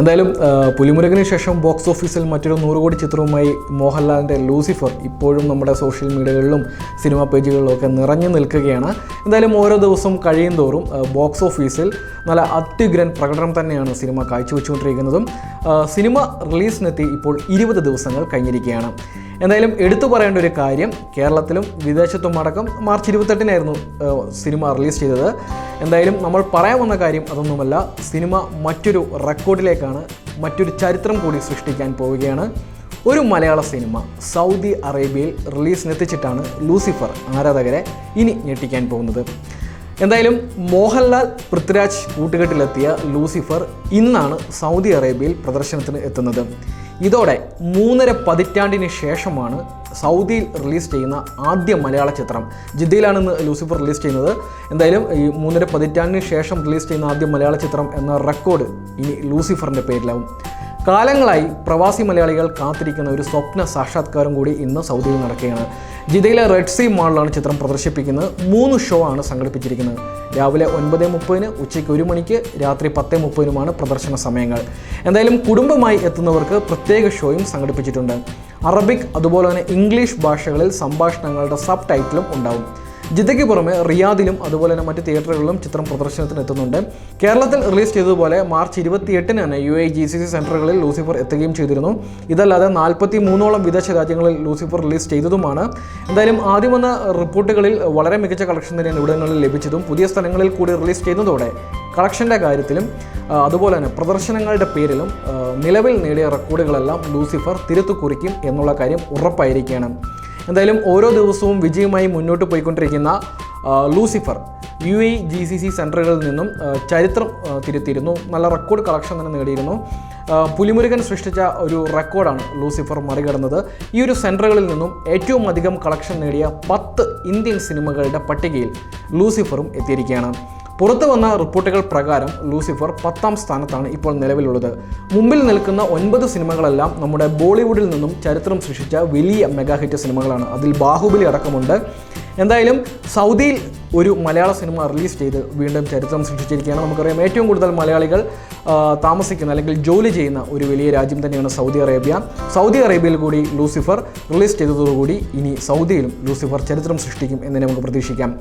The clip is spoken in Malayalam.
എന്തായാലും പുലിമുരകിന് ശേഷം ബോക്സ് ഓഫീസിൽ മറ്റൊരു നൂറ് കോടി ചിത്രവുമായി മോഹൻലാലിന്റെ ലൂസിഫർ ഇപ്പോഴും നമ്മുടെ സോഷ്യൽ മീഡിയകളിലും സിനിമ പേജുകളിലും ഒക്കെ നിറഞ്ഞു നിൽക്കുകയാണ്. എന്തായാലും ഓരോ ദിവസവും കഴിയും തോറും ബോക്സ് ഓഫീസിൽ നല്ല അത്യുഗ്രൻ പ്രകടനം തന്നെയാണ് സിനിമ കാഴ്ചവെച്ചുകൊണ്ടിരിക്കുന്നതും. സിനിമ റിലീസിനെത്തി ഇപ്പോൾ ഇരുപത് ദിവസങ്ങൾ കഴിഞ്ഞിരിക്കുകയാണ്. എന്തായാലും എടുത്തു പറയേണ്ട ഒരു കാര്യം കേരളത്തിലും വിദേശത്തും അടക്കം മാർച്ച് ഇരുപത്തെട്ടിനായിരുന്നു സിനിമ റിലീസ് ചെയ്തത്. എന്തായാലും നമ്മൾ പറയാൻ വന്ന കാര്യം അതൊന്നുമല്ല സിനിമ മറ്റൊരു റെക്കോർഡിലേക്കാണ് മറ്റൊരു ചരിത്രം കൂടി സൃഷ്ടിക്കാൻ പോവുകയാണ്. ഒരു മലയാള സിനിമ സൗദി അറേബ്യയിൽ റിലീസിനെത്തിച്ചിട്ടാണ് ലൂസിഫർ ആരാധകരെ ഇനി ഞെട്ടിക്കാൻ പോകുന്നത്. എന്തായാലും മോഹൻലാൽ പൃഥ്വിരാജ് കൂട്ടുകെട്ടിലെത്തിയ ലൂസിഫർ ഇന്നാണ് സൗദി അറേബ്യയിൽ പ്രദർശനത്തിന് എത്തുന്നത്. ഇതോടെ മൂന്നര പതിറ്റാണ്ടിന് ശേഷമാണ് സൗദിയിൽ റിലീസ് ചെയ്യുന്ന ആദ്യ മലയാള ചിത്രം. ജിദ്ദയിലാണ് ഇന്ന് ലൂസിഫർ റിലീസ് ചെയ്യുന്നത്. എന്തായാലും ഈ മൂന്നര പതിറ്റാണ്ടിന് ശേഷം റിലീസ് ചെയ്യുന്ന ആദ്യ മലയാള ചിത്രം എന്ന റെക്കോർഡ് ഇനി ലൂസിഫറിന്റെ പേരിലാവും. കാലങ്ങളായി പ്രവാസി മലയാളികൾ കാത്തിരിക്കുന്ന ഒരു സ്വപ്ന സാക്ഷാത്കാരം കൂടി ഇന്ന് സൗദിയിൽ നടക്കുകയാണ്. ജിദ്ദയിലെ റെഡ് സീ മാളിലാണ് ചിത്രം പ്രദർശിപ്പിക്കുന്നത്. മൂന്ന് ഷോ ആണ് സംഘടിപ്പിച്ചിരിക്കുന്നത്. രാവിലെ ഒൻപത് മുപ്പതിന് ഉച്ചയ്ക്ക് ഒരു മണിക്ക് രാത്രി പത്ത് മുപ്പതിനുമാണ് പ്രദർശന സമയങ്ങൾ. എന്തായാലും കുടുംബമായി എത്തുന്നവർക്ക് പ്രത്യേക ഷോയും സംഘടിപ്പിച്ചിട്ടുണ്ട്. അറബിക് അതുപോലെ തന്നെ ഇംഗ്ലീഷ് ഭാഷകളിൽ സംഭാഷണങ്ങളുടെ സബ് ടൈറ്റിലും ഉണ്ടാവും. ജിദ്ദയ്ക്ക് പുറമെ റിയാദിലും അതുപോലെ തന്നെ മറ്റ് തിയേറ്ററുകളിലും ചിത്രം പ്രദർശനത്തിന് എത്തുന്നുണ്ട് കേരളത്തിൽ റിലീസ് ചെയ്തതുപോലെ മാർച്ച് ഇരുപത്തിയെട്ടിന് തന്നെ U A G C C സെന്ററുകളിൽ Lucifer എത്തുകയും ചെയ്തിരുന്നു. ഇതല്ലാതെ നാൽപ്പത്തി മൂന്നോളം വിദേശ രാജ്യങ്ങളിൽ ലൂസിഫർ റിലീസ് ചെയ്തതുമാണ്. എന്തായാലും ആദ്യം വന്ന റിപ്പോർട്ടുകളിൽ വളരെ മികച്ച കളക്ഷൻ തന്നെയാണ് ഇവിടങ്ങളിൽ ലഭിച്ചതും. പുതിയ സ്ഥലങ്ങളിൽ കൂടി റിലീസ് ചെയ്യുന്നതോടെ കളക്ഷന്റെ കാര്യത്തിലും അതുപോലെ തന്നെ പ്രദർശനങ്ങളുടെ പേരിലും നിലവിൽ നേടിയ റെക്കോർഡുകളെല്ലാം ലൂസിഫർ തിരുത്തു കുറിക്കും എന്നുള്ള കാര്യം ഉറപ്പായിരിക്കുകയാണ്. എന്തായാലും ഓരോ ദിവസവും വിജയമായി മുന്നോട്ട് പോയിക്കൊണ്ടിരിക്കുന്ന Lucifer U A G C C സെന്ററുകളിൽ നിന്നും ചരിത്രം തിരുത്തിയിരുന്നു. നല്ല റെക്കോർഡ് കളക്ഷൻ തന്നെ നേടിയിരുന്നു. പുലിമുരുകൻ സൃഷ്ടിച്ച ഒരു റെക്കോർഡാണ് ലൂസിഫർ മറികടന്നത്. ഈ ഒരു സെന്ററുകളിൽ നിന്നും ഏറ്റവും അധികം കളക്ഷൻ നേടിയ പത്ത് ഇന്ത്യൻ സിനിമകളുടെ പട്ടികയിൽ ലൂസിഫറും എത്തിയിരിക്കുകയാണ്. പുറത്തു വന്ന റിപ്പോർട്ടുകൾ പ്രകാരം ലൂസിഫർ പത്താം സ്ഥാനത്താണ് ഇപ്പോൾ നിലവിലുള്ളത്. മുമ്പിൽ നിൽക്കുന്ന ഒൻപത് സിനിമകളെല്ലാം നമ്മുടെ ബോളിവുഡിൽ നിന്നും ചരിത്രം സൃഷ്ടിച്ച വലിയ മെഗാ ഹിറ്റ് സിനിമകളാണ്. അതിൽ ബാഹുബലി അടക്കമുണ്ട്. എന്തായാലും സൗദിയിൽ ഒരു മലയാള സിനിമ റിലീസ് ചെയ്ത് വീണ്ടും ചരിത്രം സൃഷ്ടിച്ചിരിക്കുകയാണ്. നമുക്കറിയാം ഏറ്റവും കൂടുതൽ മലയാളികൾ താമസിക്കുന്ന അല്ലെങ്കിൽ ജോലി ചെയ്യുന്ന ഒരു വലിയ രാജ്യം തന്നെയാണ് സൗദി അറേബ്യ. സൗദി അറേബ്യയിൽ കൂടി ലൂസിഫർ റിലീസ് ചെയ്തതോടുകൂടി ഇനി സൗദിയിലും ലൂസിഫർ ചരിത്രം സൃഷ്ടിക്കും എന്ന് നമുക്ക് പ്രതീക്ഷിക്കാം.